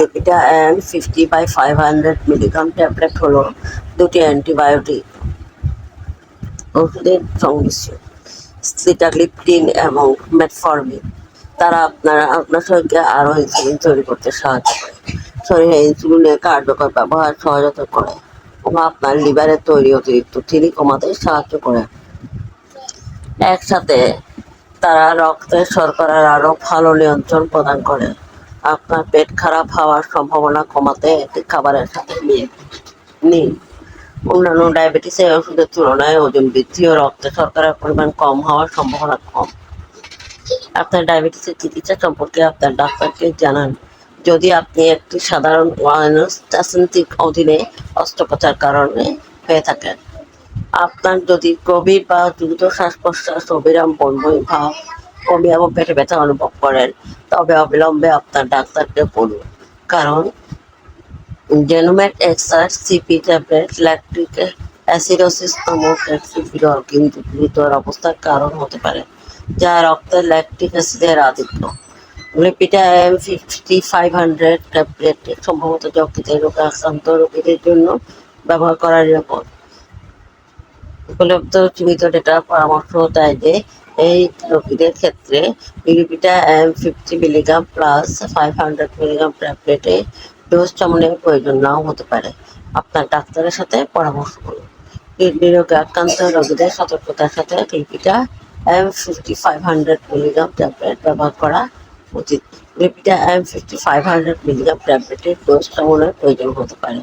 Lipita and fifty by five hundred milligram tablet হলো দুটি antibiotic ওষুধের সংমিশ্রণ সিটাগ্লিপটিন এবং মেটফর্মিন তারা আপনার আপনার শরীরকে আরও ইনসুলিন তৈরি করতে সাহায্য করে। শরীরে ইনসুলিনের কার্যকর ব্যবহার সহায়তা করে এবং আপনার লিভারের তৈরি অতিরিক্ত চিনি কমাতে সাহায্য করে। একসাথে তারা রক্তের শর্করার আরও ভালো নিয়ন্ত্রণ প্রদান করে। আপনার পেট খারাপ হওয়ার সম্ভাবনা কমাতে একটি খাবারের সাথে নিন। অন্যান্য ডায়াবেটিসের ওষুধের তুলনায় ওজন বৃদ্ধি ও রক্তে শর্করার পরিমাণ কম হওয়ার সম্ভাবনা কম। আপনার ডায়াবেটিসের চিকিৎসা সম্পর্কে আপনার ডাক্তারকে জানান। যদি আপনি একটি সাধারণ ওয়াইনস্টাসেন্টিক অধীনে অস্ত্রোপচার কারণে হয়ে থাকেন, আপনার যদি গভীর বা দ্রুত শ্বাস প্রশ্বাস অবিরাম বনবই ভাব বমি এবং পেটে ব্যথা অনুভব করেন, তবে অবিলম্বে আপনার ডাক্তারকে বলুন। কারণ এক্সার সিপি ট্যাবলেট, ল্যাকটিক অ্যাসিডোসিস নামক একটি বিরল কিন্তু গুরুতর অবস্থার কারণ হতে পারে, যা রক্তের অ্যাসিডের আধিক্য। Lipita M fifty five hundred tablet সম্ভবত যকৃতের রোগে আক্রান্ত রোগীদের জন্য ব্যবহার করার নিরাপদ। উপলব্ধ সীমিত ডেটা পরামর্শ দেয় যে এই রোগীদের ক্ষেত্রে ইউরিপিটা M fifty milligram plus five hundred milligram ট্যাবলেটে dose চমনের প্রয়োজন নাও হতে পারে। আপনার ডাক্তারের সাথে পরামর্শ করুন। কিডনি রোগে আক্রান্ত রোগীদের সতর্কতার সাথে Lipita M fifty five hundred milligram tablet ব্যবহার করা উচিত। Lipita M fifty five hundred milligram ট্যাবলেটের ডোজ চমনের প্রয়োজন হতে পারে।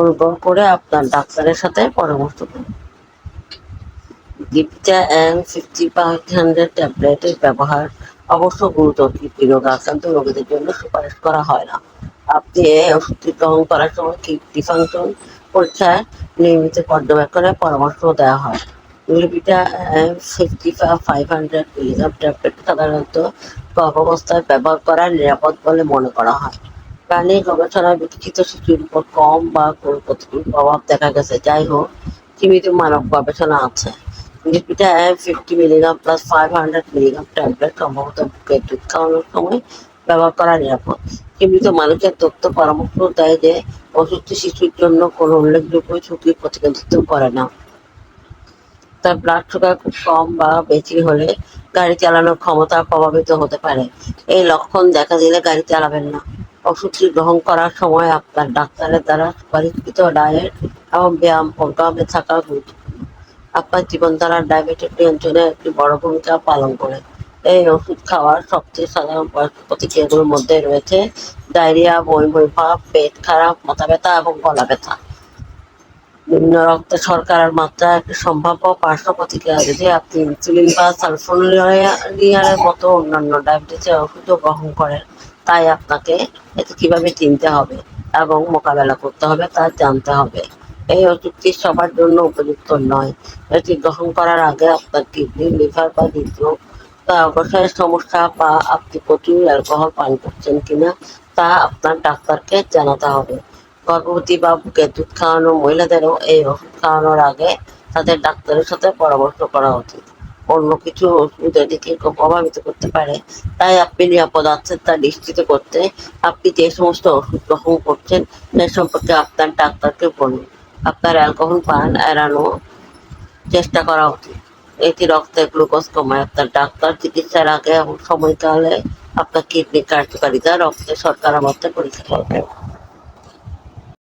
অনুগ্রহ করে আপনার ডাক্তারের সাথে পরামর্শ করুন। Lipita M fifty five hundred ট্যাবলেটের ব্যবহার অবশ্য গুরুতর কিডনি রোগ আক্রান্ত রোগীদের জন্য সুপারিশ করা হয় না। আপনি ওষুধটি গ্রহণ করার সময় কিডনি ফাংশন পরীক্ষায় নিয়মিত পর্যবেক্ষণের পরামর্শ দেওয়া হয়? Lipita fifty five hundred milligram tablet সাধারণত গর্ভাবস্থায় ব্যবহার করা নিরাপদ বলে মনে করা হয়। প্রাণী গবেষণায় বিকশিত শিশুর উপর কম বা কোনো প্রতিকূল প্রভাব দেখা গেছে। যাই হোক, সীমিত মানব গবেষণা আছে। Lipita fifty milligram plus five hundred milligram tablet সম্ভবত বুকের দুধ সময় ব্যবহার করা নিরাপদ সীমিত মানুষের তথ্য পরামর্শ দেয় যে ওষুধটি শিশুর জন্য কোনো উল্লেখযোগ্য ঝুঁকির প্রতিনিধিত্ব করে না তার ব্লাড সুগার খুব কম বা বেশি হলে গাড়ি চালানোর ক্ষমতা প্রভাবিত হতে পারে এই লক্ষণ দেখা দিলে গাড়ি চালাবেন না ওষুধটি গ্রহণ করার সময় আপনার ডাক্তারের দ্বারা সুপারিশকৃত ডায়েট এবং ব্যায়াম প্রোগ্রামে থাকা গুরুত্বপূর্ণ আপনার জীবনধারার ডায়াবেটিস নিয়ন্ত্রণে একটি বড় ভূমিকা পালন করে। এই ওষুধ খাওয়ার সবচেয়ে সাধারণ প্রতিক্রিয়াগুলোর মধ্যে রয়েছে ডায়রিয়া বই বই ভাব, পেট খারাপ, মাথা ব্যথা এবং গলা ব্যথা। নিম্ন রক্তে শর্করার মাত্রা একটি সম্ভাব্য পার্শ্ব প্রতিক্রিয়া। যদি আপনি ইনসুলিন বা সালফোনিয়ারের মতো অন্যান্য ডায়াবেটিসের ওষুধও গ্রহণ করেন, তাই আপনাকে এটি কীভাবে চিনতে হবে এবং মোকাবেলা করতে হবে তা জানতে হবে। এই ওষুধটি সবার জন্য উপযুক্ত নয়। এটি গ্রহণ করার আগে আপনার কিডনি, লিভার বা হৃদরোগ, বা অবসরের সমস্যা বা আপনি প্রচুর অ্যালকোহল পান করছেন কিনা, তা আপনার ডাক্তারকে জানাতে হবে। গর্ভবতী বা বুকে দুধ খাওয়ানো মহিলাদেরও এই ওষুধ খাওয়ানোর আগে তাদের ডাক্তারের সাথে পরামর্শ করা উচিত। অন্য কিছু ওষুধ এটিকে প্রভাবিত করতে পারে, তাই আপনি নিরাপদ আছেন তা নিশ্চিত করতে আপনি যে সমস্ত ওষুধ গ্রহণ করছেন, সে সম্পর্কে আপনার ডাক্তারকে বলুন। আপনার অ্যালকোহল পান, এড়ানো চেষ্টা করা উচিত। এটি রক্তে গ্লুকোজ কমায়। আপনার ডাক্তার চিকিৎসার আগে এবং সময়কালে আপনার কিডনি কার্যকারিতা রক্তে শর্করা মাত্রা পরীক্ষা করবে।